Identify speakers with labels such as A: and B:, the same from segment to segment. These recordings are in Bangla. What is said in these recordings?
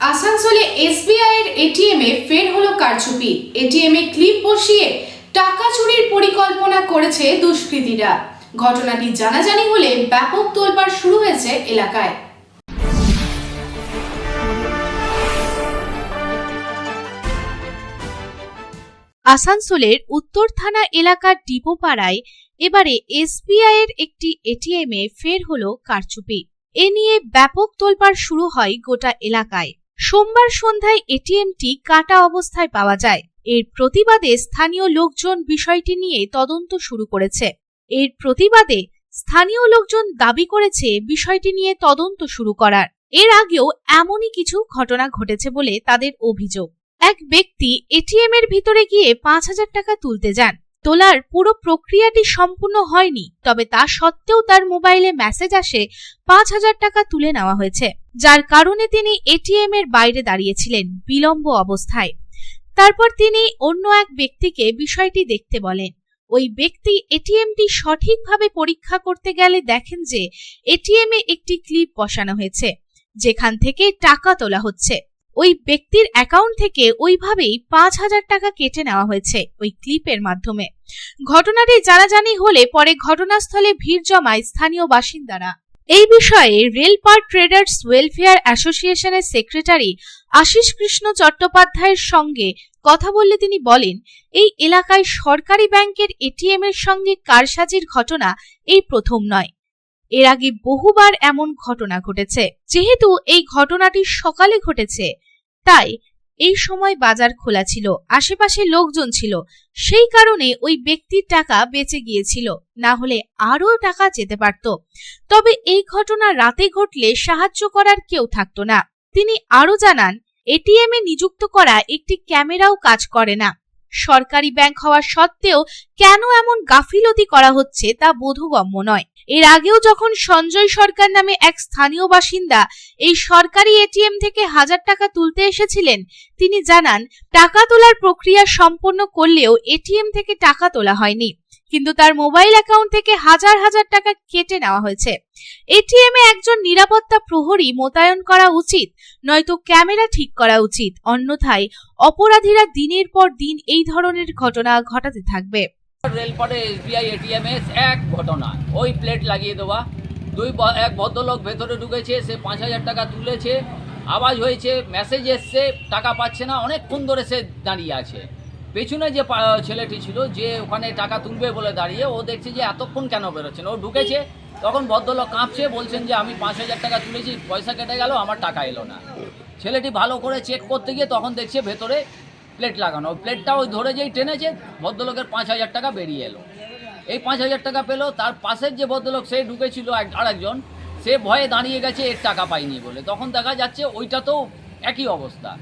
A: আসানসোলে এসবিআই এর এটিএম এ ফের হলো কারচুপি। এটিএম এ ক্লিপ বসিয়ে টাকা চুরির পরিকল্পনা করেছে দুষ্কৃতীরা। ঘটনাটি জানাজানি হলে ব্যাপক তোলপাড় শুরু হয়েছে এলাকায়। আসানসোলের উত্তর থানা এলাকার ডিপোপাড়ায় এবারে এসবিআই এর একটি এটিএম এ ফের হলো কারচুপি। এ নিয়ে ব্যাপক তোলপাড় শুরু হয় গোটা এলাকায়। সোমবার সন্ধ্যায় এটিএমটি কাটা অবস্থায় পাওয়া যায়। এর প্রতিবাদে স্থানীয় লোকজন বিষয়টি নিয়ে তদন্ত শুরু করেছে। এর প্রতিবাদে স্থানীয় লোকজন দাবি করেছে বিষয়টি নিয়ে তদন্ত শুরু করার। এর আগেও এমনই কিছু ঘটনা ঘটেছে বলে তাদের অভিযোগ। এক ব্যক্তি এটিএম এর ভিতরে গিয়ে পাঁচ হাজার টাকা তুলতে যান। তোলার পুরো প্রক্রিয়াটি সম্পূর্ণ হয়নি, তবে তা সত্ত্বেও তার মোবাইলে মেসেজ আসে পাঁচ হাজার টাকা তুলে নেওয়া হয়েছে, যার কারণে তিনি এটিএম এর বাইরে দাঁড়িয়েছিলেন বিলম্ব অবস্থায়। তারপর তিনি অন্য এক ব্যক্তিকে বিষয়টি দেখতে বলেন। ওই ব্যক্তি এটিএমটি সঠিকভাবে পরীক্ষা করতে গেলে দেখেন যে এটিএম এ একটি ক্লিপ বসানো হয়েছে, যেখান থেকে টাকা তোলা হচ্ছে। ওই ব্যক্তির অ্যাকাউন্ট থেকে ওইভাবেই পাঁচ হাজার টাকা কেটে নেওয়া হয়েছে ওই ক্লিপের মাধ্যমে। ঘটনাটি জানাজানি হলে পরে ঘটনাস্থলে ভিড় জমায় স্থানীয় বাসিন্দারা। এই বিষয়ে রেলপার ট্রেডার্স ওয়েলফেয়ার অ্যাসোসিয়েশনের সেক্রেটারি আশিস কৃষ্ণ চট্টোপাধ্যায়ের সঙ্গে কথা বললে তিনি বলেন, এই এলাকায় সরকারি ব্যাংকের এটিএম এর সঙ্গে কারসাজির ঘটনা এই প্রথম নয়। এর আগে বহুবার এমন ঘটনা ঘটেছে। যেহেতু এই ঘটনাটি সকালে ঘটেছে, তাই এই সময় বাজার খোলা ছিল, আশেপাশে লোকজন ছিল। সেই কারণে ওই ব্যক্তির টাকা বেঁচে গিয়েছিল, না হলে আরও টাকা যেতে পারত। তবে এই ঘটনা রাতে ঘটলে সাহায্য করার কেউ থাকতো না। তিনি আরও জানান, এটিএম এ নিযুক্ত করা একটি ক্যামেরাও কাজ করে না। সরকারি ব্যাংক হওয়া সত্ত্বেও কেন এমন গাফিলতি করা হচ্ছে তা বোধগম্য নয়। এর আগেও যখন সঞ্জয় সরকার নামে এক স্থানীয় বাসিন্দা এই সরকারি এটিএম থেকে হাজার টাকা তুলতে এসেছিলেন, তিনি জানান, টাকা তোলার প্রক্রিয়া সম্পন্ন করলেও এটিএম থেকে টাকা তোলা হয়নি, কিন্তু তার মোবাইল অ্যাকাউন্ট থেকে হাজার হাজার টাকা কেটে নেওয়া হয়েছে। এটিএম এ একজন নিরাপত্তা প্রহরী মোতায়েন করা উচিত, নয়তো ক্যামেরা ঠিক করা উচিত, অন্যথায় অপরাধীরা দিনের পর দিন এই ধরনের ঘটনা ঘটাতে থাকবে।
B: রেলপথে এসবিআই এটিএম এ এক ঘটনা। ওই প্লেট লাগিয়ে দেওয়া। দুই এক ভদ্রলোক ভেতরে ঢুকেছে, সে পাঁচ হাজার টাকা তুলেছে। আওয়াজ হয়েছে মেসেজ এসছে, টাকা পাচ্ছে না। অনেকক্ষণ ধরে সে দাঁড়িয়ে আছে। পেছনে যে ছেলেটি ছিল, যে ওখানে টাকা তুলবে বলে দাঁড়িয়ে, ও দেখছে যে এতক্ষণ কেন বেরোচ্ছে ও ঢুকেছে, তখন ভদ্রলোক কাঁপছে, বলছেন যে, আমি পাঁচ হাজার টাকা তুলেছি, পয়সা কেটে গেল, আমার টাকা এলো না। ছেলেটি ভালো করে চেক করতে গিয়ে তখন দেখছে ভেতরে প্লেট লাগানো। ওই প্লেটটা ওই ধরে যেই টেনেছে ভদ্রলোকের পাঁচ হাজার টাকা বেরিয়ে এলো। এই পাঁচ হাজার টাকা পেল, তার পাশের যে ভদ্রলোক সে ঢুকেছিল এক- আরেকজন। সে ভয়ে দাঁড়িয়ে গেছে, এর টাকা পাইনি বলে। তখন দেখা যাচ্ছে ওইটা তো একই অবস্থা।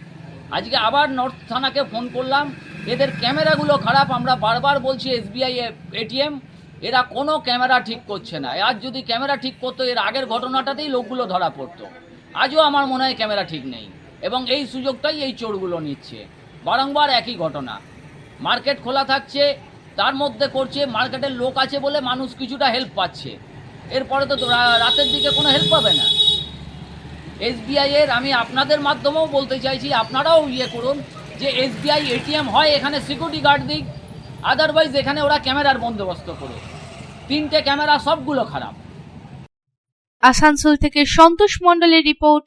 B: আজকে আবার নর্থ থানাকে ফোন করলাম। এদের ক্যামেরাগুলো খারাপ, আমরা বারবার বলছি এসবিআই এটিএম এরা কোনো ক্যামেরা ঠিক করছে না। আর যদি ক্যামেরা ঠিক করতো, এর আগের ঘটনাটাতেই লোকগুলো ধরা পড়তো। আজও আমার মনে হয় ক্যামেরা ঠিক নেই। এবং এই সুযোগটাই এই চোরগুলো নিচ্ছে। বারংবার একই ঘটনা। মার্কেট খোলা থাকছে, তার মধ্যে করছে, মার্কেটের লোক আছে বলে মানুষ কিছুটা হেল্প পাচ্ছে। এরপরে তো রাতের দিকে কোনো হেল্প পাবে না। এসবিআই এর আমি আপনাদের মাধ্যমেও বলতে চাইছি, আপনারাও ইয়ে করুন যে এসবিআই এটিএম হয়, এখানে সিকিউরিটি গার্ড দিক আদারওয়াইজ এখানে ওরা ক্যামেরার বন্দোবস্ত করুক। তিনটে ক্যামেরা সবগুলো খারাপ।
A: আসানসোল থেকে সন্তোষ মণ্ডলের রিপোর্ট।